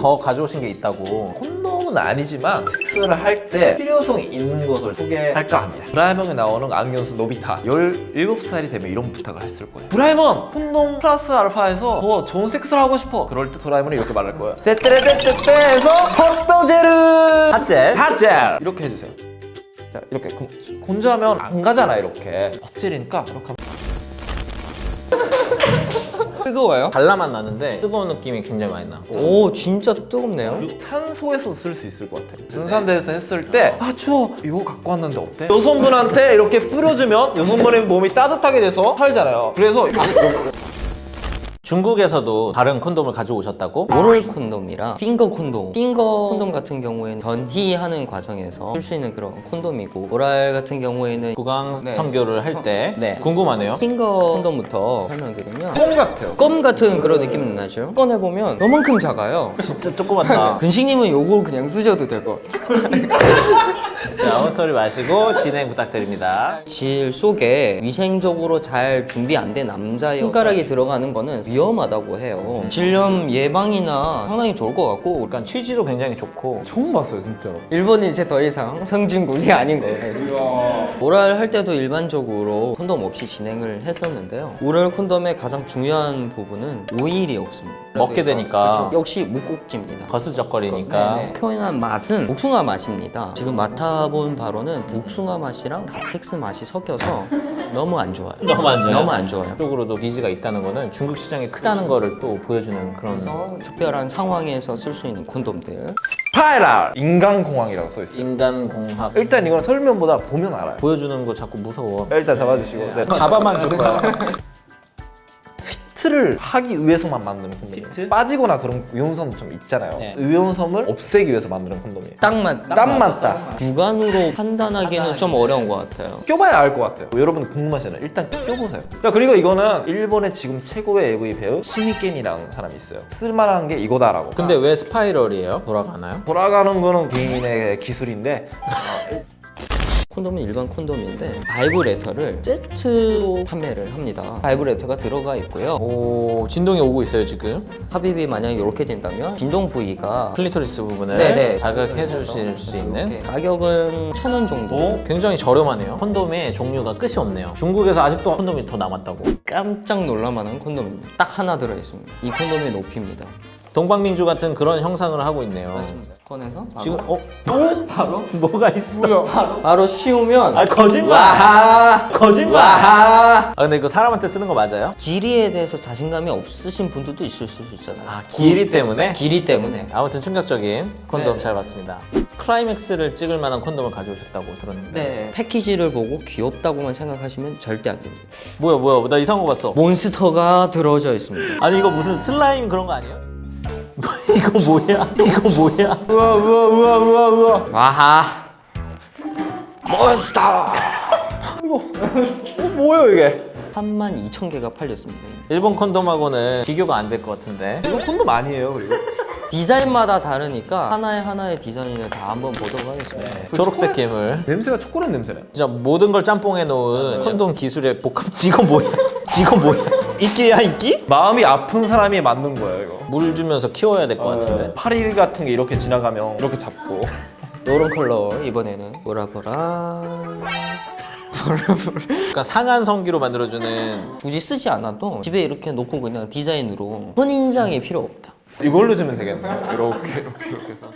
더 가져오신 게 있다고. 콘돔은 아니지만 섹스를 할 때 필요성이 있는 것을 소개할까 합니다. 브라이먼에 나오는 악연수 노비타 17살이 되면 이런 부탁을 했을 거예요. 브라이먼 콘돔 플러스 알파에서 더 좋은 섹스를 하고 싶어. 그럴 때 도라이먼이 이렇게 말할 거예요. 떼떼레떼떼떼 해서 헛도제르 핫젤. 핫젤 이렇게 해주세요. 자 이렇게 건- 건조하면 안 가잖아 이렇게 헛젤이니까 이렇게 하면 뜨거워요? 발라만 나는데 뜨거운 느낌이 굉장히 많이 나. 오 진짜 뜨겁네요. 산소에서 쓸수 있을 것 같아요. 등산대에서 했을 때, 아, 추워. 이거 갖고 왔는데 어때? 여성분한테 이렇게 뿌려주면 여성분의 몸이 따뜻하게 돼서 살잖아요. 그래서 중국에서도 다른 콘돔을 가져오셨다고? 오럴 콘돔이랑 핑거 콘돔 핑거 콘돔 같은 경우에는 전희하는 과정에서 쓸 수 있는 그런 콘돔이고 오랄 같은 경우에는 구강 네. 선교를 할 때 네. 궁금하네요. 핑거 콘돔부터 설명드리면 똥 같아요. 껌 같은 그런 느낌 나죠? 꺼내보면 너만큼 작아요 진짜 조그맣다. 근식님은 요걸 그냥 쓰셔도 될 것 같아요 자, 헛소리 마시고 진행 부탁드립니다. 질 속에 위생적으로 잘 준비 안 된 남자의 손가락이 들어가는 거는 위험하다고 해요 질염 예방이나 상당히 좋을 것 같고 약간 취지도 굉장히 좋고 처음 봤어요, 진짜로. 일본이 이제 더 이상 성진국이 아닌 거예요. 오랄 할 때도 일반적으로 콘돔 없이 진행을 했었는데요. 오랄 콘돔의 가장 중요한 부분은 오일이 없습니다. 먹게 되니까. 그쵸. 역시 묵국지입니다. 거슬적거리니까 네네. 표현한 맛은 복숭아 맛입니다. 지금 맡아본 바로는 복숭아 맛이랑 라텍스 맛이 섞여서 너무 안 좋아요. 너무 안 좋아요? 너무 안 좋아요. 쪽으로도 니즈가 있다는 거는 중국 시장이 크다는 거를 또 보여주는 그런 그래서 특별한 상황에서 쓸 수 있는 콘돔들. 스파이랄! 인간공황이라고 써있어요. 인간 공학 일단 이건 설명보다 보면 알아요. 보여주는 거 자꾸 무서워. 일단 잡아주시고. 네. 잡아만 줄 거야. 피트를 하기 위해서만 만드는 콘돔. 피트? 빠지거나 그런 위험성 좀 있잖아요. 네. 위험성을 없애기 위해서 만드는 콘돔이에요. 딱 맞. 딱 맞다. 주관으로 판단하기는 좀 어려운 것 같아요. 껴봐야 알 것 같아요. 여러분 궁금하시잖아요. 일단 껴보세요. 자 그리고 이거는 일본의 지금 최고의 AV 배우 시미켄이라는 사람이 있어요. 쓸만한 게 이거다라고. 근데 왜 스파이럴이에요? 돌아가나요? 돌아가는 거는 개인의 기술인데 콘돔은 일반 콘돔인데 바이브레터를 세트로 판매를 합니다. 바이브레터가 들어가 있고요. 오 진동이 오고 있어요 지금. 삽입이 만약에 이렇게 된다면 진동 부위가 클리토리스 부분을 네네. 자극해 주실 수 있는 이렇게 가격은 천 원 정도. 굉장히 저렴하네요. 콘돔의 종류가 끝이 없네요. 중국에서 아직도 콘돔이 더 남았다고. 깜짝 놀랄만한 콘돔입니다. 딱 하나 들어 있습니다. 이 콘돔의 높이입니다. 동방민주 같은 그런 형상을 하고 있네요. 꺼내서 바로, 지금 어? 바로? 뭐가 있어? 바로 씌우면 아 거짓말! 와 거짓말! 아 근데 이거 사람한테 쓰는 거 맞아요? 길이에 대해서 자신감이 없으신 분들도 있을 수 있잖아요. 아 길이 때문에? 길이 때문에. 아무튼 충격적인 콘돔 네. 잘 봤습니다. 클라이맥스를 찍을 만한 콘돔을 가져오셨다고 들었는데 네. 패키지를 보고 귀엽다고만 생각하시면 절대 안 됩니다. 뭐야 뭐야 나 이상한 거 봤어. 몬스터가 들어져 있습니다. 아니 이거 무슨 슬라임 그런 거 아니에요? 이거 뭐야? 이거 뭐야? 우와 우와 우와 우와 우와 와하. 몬스터 이거 어, 뭐예요 이게 3만 2천 개가 팔렸습니다. 일본 콘돔하고는 비교가 안 될 것 같은데. 이거 콘돔 아니에요 그리고 디자인마다 다르니까 하나의 하나의 디자인을 다 한번 보도록 하겠습니다. 초록색 괴물. 냄새가 초콜릿 냄새네 진짜 모든 걸 짬뽕해 놓은 콘돔 기술의 복합. 이거 뭐야? 이거 뭐야? 이끼야 이끼? 마음이 아픈 사람이 만든 거예요 이거 물 주면서 키워야 될 것 같은데. 파리 같은 게 이렇게 지나가면 이렇게 잡고 이런 컬러 이번에는 보라 보라. 약간 상한 성기로 만들어주는 굳이 쓰지 않아도 집에 이렇게 놓고 그냥 디자인으로 선인장이 필요 없다. 이걸로 주면 되겠네요 이렇게 이렇게 이렇게 해서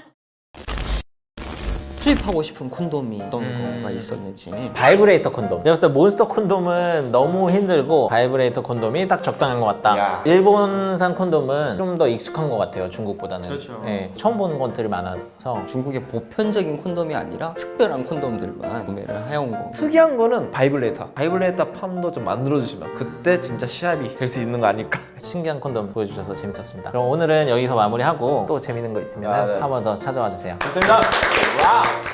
수입하고 싶은 콘돔이 어떤 음. 거가 있었는지. 바이브레이터 콘돔. 내가 봤을 때 몬스터 콘돔은 너무 힘들고 바이브레이터 콘돔이 딱 적당한 것 같다. 야. 일본산 콘돔은 좀 더 익숙한 것 같아요. 중국보다는. 그렇죠. 예, 처음 보는 것들이 많아서. 중국의 보편적인 콘돔이 아니라 특별한 콘돔들만 구매를 해온 거. 특이한 거는 바이블레이터 바이블레이터 팜도 좀 만들어주시면 그때 진짜 시합이 될 수 있는 거 아닐까 신기한 콘돔 보여주셔서 재밌었습니다. 그럼 오늘은 여기서 마무리하고 또 재밌는 거 있으면 아, 네. 한번 더 찾아와 주세요. 감사합니다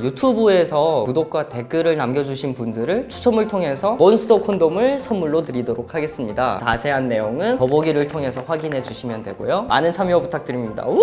유튜브에서 구독과 댓글을 남겨주신 분들을 추첨을 통해서 몬스터 콘돔을 선물로 드리도록 하겠습니다. 자세한 내용은 더보기를 통해서 확인해 주시면 되고요. 많은 참여 부탁드립니다. 우!